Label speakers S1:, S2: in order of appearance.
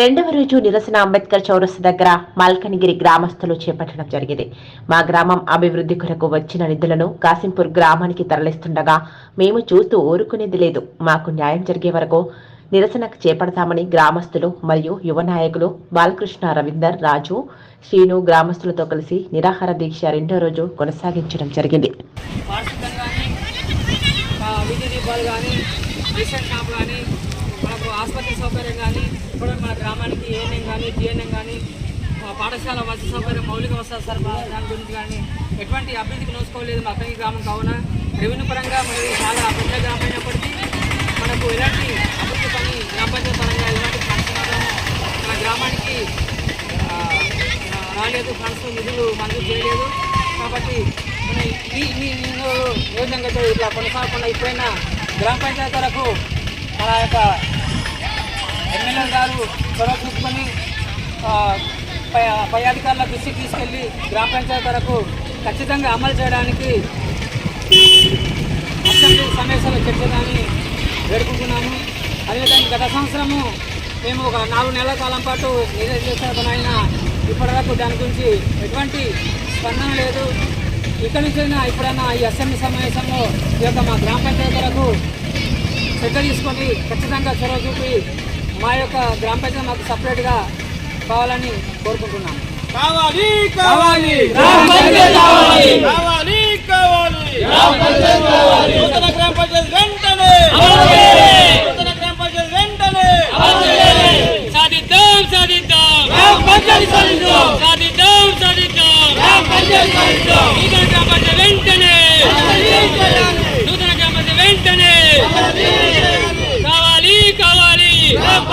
S1: రెండవ రోజు నిరసన అంబేద్కర్ చౌరస్ దగ్గర మల్కనగిరి గ్రామస్తులు చేపట్టడం జరిగింది. మా గ్రామం అభివృద్ధి కొరకు వచ్చిన నిధులను కాసింపూర్ గ్రామానికి తరలిస్తుండగా మేము చూస్తూ ఊరుకునేది లేదు. మాకు న్యాయం జరిగే వరకు నిరసన చేపడతామని గ్రామస్తులు మరియు యువ నాయకులు బాలకృష్ణ రవీందర్ రాజు శ్రీను గ్రామస్తులతో కలిసి నిరాహార దీక్ష రెండో రోజు కొనసాగించడం జరిగింది.
S2: కానీ మాకు ఆసుపత్రి సౌకర్యం కానీ ఇప్పుడు మన గ్రామానికి ఏఎన్ఎం కానీ జిఎన్ఎం కానీ పాఠశాల వసతి సౌకర్యం మౌలిక వసతి సరఫరా దాని గురించి కానీ ఎటువంటి అభివృద్ధికి నోసుకోలేదు మా అక్కడి గ్రామం. కావున రెవెన్యూ పరంగా మనకి చాలా పెద్ద గ్రామం అయినప్పటికీ మనకు ఎలాంటి అభివృద్ధి పని గ్రామ పంచాయతీ పరంగా ఎలాంటి ఫండ్స్ మన గ్రామానికి రాలేదు. ఫండ్స్ నిధులు మంజూరు చేయలేదు. కాబట్టి మన ఈ ఏ విధంగా ఇట్లా కొనసాగకుండా ఇప్పుడైనా గ్రామ పంచాయతీ వరకు మన యొక్క ఎమ్మెల్యే గారు చొరవ చూసుకొని పై పై అధికారుల దృష్టికి తీసుకెళ్ళి గ్రామ పంచాయతీ వరకు ఖచ్చితంగా అమలు చేయడానికి అసెంబ్లీ సమావేశాలు చర్చదాన్ని వేడుకుంటున్నాము. అదేవిధంగా గత సంవత్సరము మేము ఒక నాలుగు నెలల కాలం పాటు నిరసన ఇప్పటివరకు దాని గురించి ఎటువంటి స్పందన లేదు. ఇక్కడి నుంచైనా ఎప్పుడైనా ఈ అసెంబ్లీ సమావేశంలో ఈ యొక్క మా గ్రామ పంచాయతీలకు శ్రద్ధ తీసుకొని ఖచ్చితంగా చొరవ చూపి మా యొక్క గ్రామ పంచాయతీ మాకు సపరేట్గా కావాలని కోరుకుంటున్నాము.
S3: కావాలి కావాలి.
S2: కావాలి.
S3: కావాలి. కావాలి నూతన గ్రామ పంచాయతీ వెంటనే నూతన గ్రామ పంచాయతీ వెంటనే
S2: సాధిద్దాం సాధిద్దాం సాధిద్దాం సాధిద్దాం నూతన గ్రామ పంచాయతీ వెంటనే నూతన గ్రామ పంచాయతీ వెంటనే కావాలి కావాలి